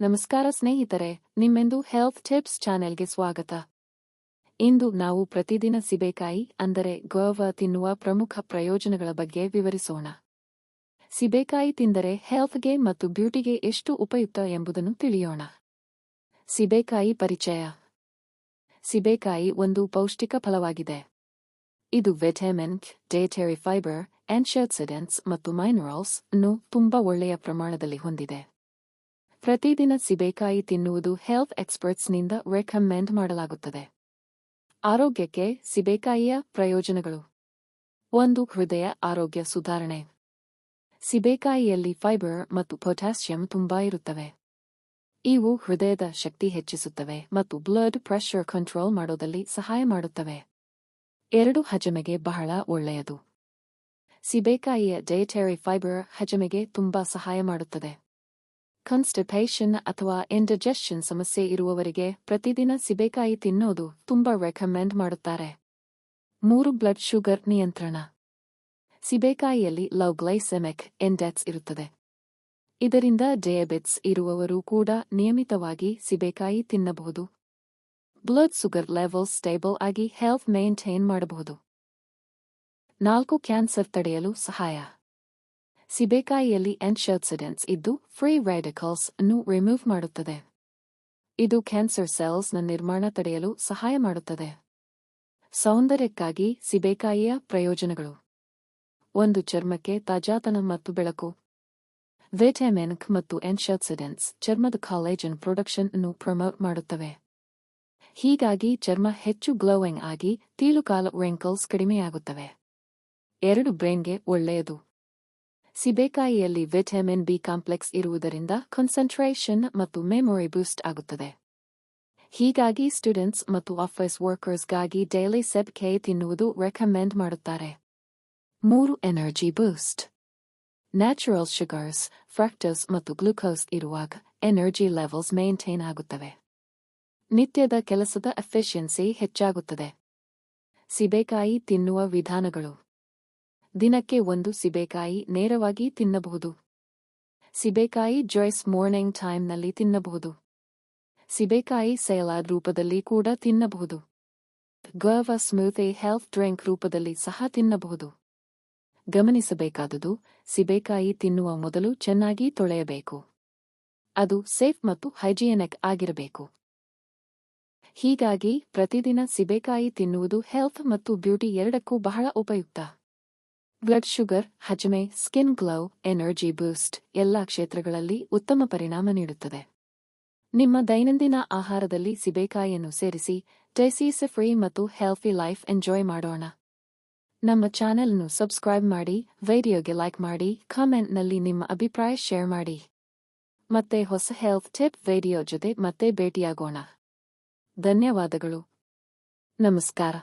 ನಮಸ್ಕಾರ ಸ್ನೇಹಿತರೆ, ನಿಮ್ಮೆಂದು health tips ಚಾನೆಲ್ಗೆ ಸ್ವಾಗತ. ಇಂದು ನಾವು ಪ್ರತಿದಿನ ಸಿಬೇಕಾಯಿ, ಅಂದರೆ ಗೋವ ತಿನ್ನುವ ಪ್ರಮುಖ ಪ್ರಯೋಜನಗಳ ಬಗ್ಗೆ ವಿವರಿಸೋಣ. ಸಿಬೇಕಾಯಿ ತಿಂದರೆ ಹೆಲ್ತ್ಗೆ ಮತ್ತು ಬ್ಯೂಟಿಗೆ ಎಷ್ಟು ಉಪಯುಕ್ತ ಎಂಬುದನ್ನು ತಿಳಿಯೋಣ. ಸಿಬೇಕಾಯಿ ಪರಿಚಯ. ಸಿಬೇಕಾಯಿ ಒಂದು ಪೌಷ್ಟಿಕ ಫಲವಾಗಿದೆ. ಇದು ವಿಟಮಿನ್ ಡೇಟರಿ ಫೈಬರ್ ಆಂಟಿಆಕ್ಸಿಡೆಂಟ್ಸ್ ಮತ್ತು ಮೈನರಲ್ಸ್ ಅನ್ನು ತುಂಬಾ ಒಳ್ಳೆಯ ಪ್ರಮಾಣದಲ್ಲಿ ಹೊಂದಿದೆ. ಪ್ರತಿದಿನ ಸಿಬೇಕಾಯಿ ತಿನ್ನುವುದು ಹೆಲ್ತ್ ಎಕ್ಸ್ಪರ್ಟ್ಸ್ನಿಂದ ರೆಕಮೆಂಡ್ ಮಾಡಲಾಗುತ್ತದೆ. ಆರೋಗ್ಯಕ್ಕೆ ಸಿಬೇಕಾಯಿಯ ಪ್ರಯೋಜನಗಳು. ಒಂದು, ಹೃದಯ ಆರೋಗ್ಯ ಸುಧಾರಣೆ. ಸಿಬೇಕಾಯಿಯಲ್ಲಿ ಫೈಬರ್ ಮತ್ತು ಪೊಟ್ಯಾಸಿಯಂ ತುಂಬಾ ಇರುತ್ತವೆ. ಇವು ಹೃದಯದ ಶಕ್ತಿ ಹೆಚ್ಚಿಸುತ್ತವೆ ಮತ್ತು ಬ್ಲಡ್ ಪ್ರೆಷರ್ ಕಂಟ್ರೋಲ್ ಮಾಡೋದಲ್ಲಿ ಸಹಾಯ ಮಾಡುತ್ತವೆ. ಎರಡು, ಹಜಮೆಗೆ ಬಹಳ ಒಳ್ಳೆಯದು. ಸಿಬೇಕಾಯಿಯ ಡಯಟರಿ ಫೈಬರ್ ಹಜಮೆಗೆ ತುಂಬಾ ಸಹಾಯ ಮಾಡುತ್ತದೆ. ಕಾನ್ಸ್ಟಿಪೇಷನ್ ಅಥವಾ ಇಂಡೈಜೆಷನ್ ಸಮಸ್ಯೆ ಇರುವವರಿಗೆ ಪ್ರತಿದಿನ ಸಿಬೇಕಾಯಿ ತಿನ್ನೋದು ತುಂಬಾ ರೆಕಮೆಂಡ್ ಮಾಡುತ್ತಾರೆ. ಮೂರು ಬ್ಲಡ್ ಶುಗರ್ ನಿಯಂತ್ರಣ. ಸಿಬೇಕಾಯಿಯಲ್ಲಿ ಲವ್ ಗ್ಲೈಸೆಮೆಕ್ ಇಂಡೆಕ್ಸ್ ಇರುತ್ತದೆ. ಇದರಿಂದ ಡಯಾಬಿಟ್ಸ್ ಇರುವವರು ಕೂಡ ನಿಯಮಿತವಾಗಿ ಸಿಬೇಕಾಯಿ ತಿನ್ನಬಹುದು. ಬ್ಲಡ್ ಶುಗರ್ ಲೆವೆಲ್ ಸ್ಟೇಬಲ್ ಆಗಿ ಹೆಲ್ತ್ ಮೇಂಟೈನ್ ಮಾಡಬಹುದು. ನಾಲ್ಕು ಕ್ಯಾನ್ಸರ್ ತಡೆಯಲು ಸಹಾಯ. ಸಿಬೇಕಾಯಿಯಲ್ಲಿ ಎಂಟ್ಸಿಡೆಂಟ್ಸ್ ಇದ್ದು, ಫ್ರೀ ರ್ಯಾಡಿಕಲ್ಸ್ ಅನ್ನು ರಿಮೂವ್ ಮಾಡುತ್ತದೆ. ಇದು ಕ್ಯಾನ್ಸರ್ ಸೆಲ್ಸ್ನ ನಿರ್ಮಾಣ ತಡೆಯಲು ಸಹಾಯ ಮಾಡುತ್ತದೆ. ಸೌಂದರ್ಯಕ್ಕಾಗಿ ಸಿಬೇಕಾಯಿಯ ಪ್ರಯೋಜನಗಳು. ಒಂದು ಚರ್ಮಕ್ಕೆ ತಾಜಾತನ ಮತ್ತು ಬೆಳಕು. ವಿಟಮಿನ್ ಮತ್ತು ಎನ್ಶಾಕ್ಸಿಡೆಂಟ್ಸ್ ಚರ್ಮದ ಕಾಲೇಜನ್ ಪ್ರೊಡಕ್ಷನ್ ಅನ್ನು ಪ್ರಮೋಟ್ ಮಾಡುತ್ತವೆ. ಹೀಗಾಗಿ ಚರ್ಮ ಹೆಚ್ಚು ಗ್ಲೋವಿಂಗ್ ಆಗಿ ತೀಲುಕಾಲ ರಿಂಕಲ್ಸ್ ಕಡಿಮೆಯಾಗುತ್ತವೆ. ಎರಡು ಬ್ರೈನ್ಗೆ ಒಳ್ಳೆಯದು. ಸಿಬೇಕಾಯಿಯಲ್ಲಿ ವಿಟಮಿನ್ ಬಿ ಕಾಂಪ್ಲೆಕ್ಸ್ ಇರುವುದರಿಂದ ಕಾನ್ಸಂಟ್ರೇಷನ್ ಮತ್ತು ಮೆಮೊರಿ ಬೂಸ್ಟ್ ಆಗುತ್ತದೆ. ಹೀಗಾಗಿ ಸ್ಟೂಡೆಂಟ್ಸ್ ಮತ್ತು ಆಫೀಸ್ ವರ್ಕರ್ಸ್ಗಾಗಿ ಡೈಲಿ ಸೆಬ್ ಕೆ ತಿನ್ನುವುದು ರೆಕಮೆಂಡ್ ಮಾಡುತ್ತಾರೆ. ಮೂರು energy boost natural sugars fructose ಮತ್ತು ಗ್ಲೂಕೋಸ್ ಇರುವಾಗ ಎನರ್ಜಿ ಲೆವೆಲ್ಸ್ ಮೇಂಟೈನ್ ಆಗುತ್ತವೆ. ನಿತ್ಯದ ಕೆಲಸದ ಎಫಿಷಿಯನ್ಸಿ ಹೆಚ್ಚಾಗುತ್ತದೆ. ಸಿಬೇಕಾಯಿ ತಿನ್ನುವ ವಿಧಾನಗಳು. ದಿನಕ್ಕೆ ಒಂದು ಸಿಬೇಕಾಯಿ ನೇರವಾಗಿ ತಿನ್ನಬಹುದು. ಸಿಬೇಕಾಯಿ ಜಾಯ್ಸ್ ಮಾರ್ನಿಂಗ್ ಟೈಮ್ನಲ್ಲಿ ತಿನ್ನಬಹುದು. ಸಿಬೇಕಾಯಿ ಸಲಾಡ್ ರೂಪದಲ್ಲಿ ಕೂಡ ತಿನ್ನಬಹುದು. ಗರ್ವ ಸ್ಮೂತಿ ಹೆಲ್ತ್ ಡ್ರಿಂಕ್ ರೂಪದಲ್ಲಿ ಸಹ ತಿನ್ನಬಹುದು. ಗಮನಿಸಬೇಕಾದುದು, ಸಿಬೇಕಾಯಿ ತಿನ್ನುವ ಮೊದಲು ಚೆನ್ನಾಗಿ ತೊಳೆಯಬೇಕು. ಅದು ಸೇಫ್ ಮತ್ತು ಹೈಜಿಯನಿಕ್ ಆಗಿರಬೇಕು. ಹೀಗಾಗಿ ಪ್ರತಿದಿನ ಸಿಬೇಕಾಯಿ ತಿನ್ನುವುದು ಹೆಲ್ತ್ ಮತ್ತು ಬ್ಯೂಟಿ ಎರಡಕ್ಕೂ ಬಹಳ ಉಪಯುಕ್ತ. ಬ್ಲಡ್ ಶುಗರ್ ಹಜಮೆ ಸ್ಕಿನ್ ಗ್ಲೌ ಎನರ್ಜಿ ಬೂಸ್ಟ್ ಎಲ್ಲಾ ಕ್ಷೇತ್ರಗಳಲ್ಲಿ ಉತ್ತಮ ಪರಿಣಾಮ ನೀಡುತ್ತದೆ. ನಿಮ್ಮ ದೈನಂದಿನ ಆಹಾರದಲ್ಲಿ ಸಿಬೇಕಾಯಿಯನ್ನು ಸೇರಿಸಿ ಡೈಸೀಸ್ ಫ್ರೀ ಮತ್ತು ಹೆಲ್ಫಿ ಲೈಫ್ ಎಂಜಾಯ್ ಮಾಡೋಣ. ನಮ್ಮ ಚಾನೆಲ್ ಅನ್ನು ಸಬ್ಸ್ಕ್ರೈಬ್ ಮಾಡಿ, ವಿಡಿಯೋಗೆ ಲೈಕ್ ಮಾಡಿ, ಕಾಮೆಂಟ್ನಲ್ಲಿ ನಿಮ್ಮ ಅಭಿಪ್ರಾಯ ಶೇರ್ ಮಾಡಿ. ಮತ್ತೆ ಹೊಸ ಹೆಲ್ತ್ ಟಿಪ್ ವಿಡಿಯೋ ಜೊತೆ ಮತ್ತೆ ಭೇಟಿಯಾಗೋಣ. ಧನ್ಯವಾದಗಳು. ನಮಸ್ಕಾರ.